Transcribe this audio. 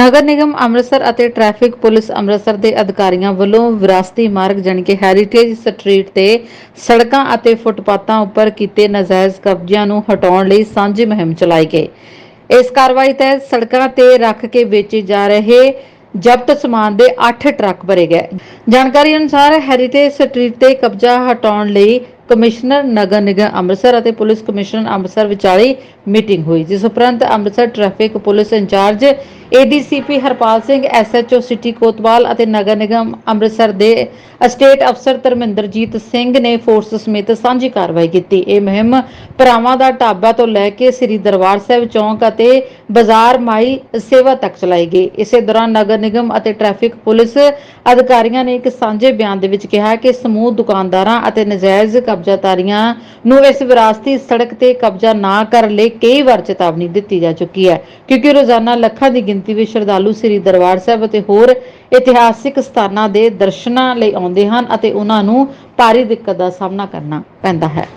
ਨਗਰ ਨਿਗਮ ਅੰਮ੍ਰਿਤਸਰ ਅਤੇ traffic police Amritsar ਦੇ ਅਧਿਕਾਰੀਆਂ ਵੱਲੋਂ ਵਿਰਾਸਤੀ ਮਾਰਗ ਜਾਣੀ ਹੈਰੀਟੇਜ ਸਟਰੀਟ ਤੇ ਸੜਕਾਂ ਅਤੇ ਫੁੱਟਪਾਥਾਂ ਉੱਪਰ ਕੀਤੇ ਨਾਜਾਇਜ਼ ਕਬਜ਼ਿਆਂ ਨੂੰ ਹਟਾਉਣ ਲਈ ਸਾਂਝੀ ਮੁਹਿੰਮ ਚਲਾਈ ਗਈ। ਇਸ ਕਾਰਵਾਈ ਤਹਿਤ ਸੜਕਾਂ ਤੇ ਰੱਖ ਕੇ ਵੇਚੇ ਜਾ ਰਹੇ ਜ਼ਬਤ ਸਮਾਨ ਦੇ 8 ਟਰੱਕ ਭਰੇ ਗਏ। ਜਾਣਕਾਰੀ ਅਨੁਸਾਰ ਹੈਰੀਟੇਜ ਸਟਰੀਟ ਤੇ ਕਬਜ਼ਾ ਹਟਾਉਣ ਲਈ ਕਮਿਸ਼ਨਰ ਨਗਰ ਨਿਗਮ ਅੰਮ੍ਰਿਤਸਰ ਅਤੇ ਪੁਲਿਸ ਕਮਿਸ਼ਨਰ ਅੰਮ੍ਰਿਤਸਰ ਵਿਚਾਲੇ ਮੀਟਿੰਗ ਹੋਈ, ਜਿਸ ਉਪਰੰਤ Amritsar traffic police incharge ADCP Harpal Singh SHO city ਕੋਤਵਾਲ ਅਤੇ ਨਗਰ ਨਿਗਮ ਅੰਮ੍ਰਿਤਸਰ ਦੇ ਅਸਟੇਟ ਅਫਸਰ ਧਰਮਿੰਦਰਜੀਤ ਸਿੰਘ ਨੇ ਫੋਰਸ ਸਮੇਤ ਸਾਂਝੀ ਕਾਰਵਾਈ ਕੀਤੀ। ਇਹ ਮੁਹਿੰਮ ਭਰਾਵਾਂ ਦਾ ਢਾਬਾ ਤੋਂ ਲੈ ਕੇ ਸ੍ਰੀ ਦਰਬਾਰ ਸਾਹਿਬ ਚੌਂਕ ਅਤੇ ਬਾਜ਼ਾਰ ਮਾਈ ਸੇਵਾ ਤੱਕ ਚਲਾਈ ਗਈ। ਇਸੇ ਦੌਰਾਨ ਨਗਰ ਨਿਗਮ ਅਤੇ ਟ੍ਰੈਫਿਕ ਪੁਲਿਸ ਅਧਿਕਾਰੀਆਂ ਨੇ ਇੱਕ ਸਾਂਝੇ ਬਿਆਨ ਦੇ ਵਿੱਚ ਕਿਹਾ ਕਿ ਸਮੂਹ ਦੁਕਾਨਦਾਰਾਂ ਅਤੇ ਨਜਾਇਜ਼ ਕਬਜ਼ਾਤਾਰੀਆਂ ਨੂੰ ਇਸ ਵਿਰਾਸਤੀ ਸੜਕ ਤੇ ਕਬਜ਼ਾ ਨਾ ਕਰਨ ਲਈ ਕਈ ਵਾਰ ਚੇਤਾਵਨੀ ਦਿੱਤੀ ਜਾ ਚੁੱਕੀ ਹੈ, ਕਿਉਂਕਿ ਰੋਜ਼ਾਨਾ ਲੱਖਾਂ ਦੀ ਗਿਣਤੀ ਵਿੱਚ ਸ਼ਰਧਾਲੂ ਸ੍ਰੀ ਦਰਬਾਰ ਸਾਹਿਬ ਅਤੇ ਹੋਰ ਇਤਿਹਾਸਿਕ ਸਥਾਨਾਂ ਦੇ ਦਰਸ਼ਨਾਂ ਲਈ ਆਉਂਦੇ ਹਨ ਅਤੇ ਉਹਨਾਂ ਨੂੰ ਭਾਰੀ ਦਿੱਕਤ ਦਾ ਸਾਹਮਣਾ ਕਰਨਾ ਪੈਂਦਾ ਹੈ।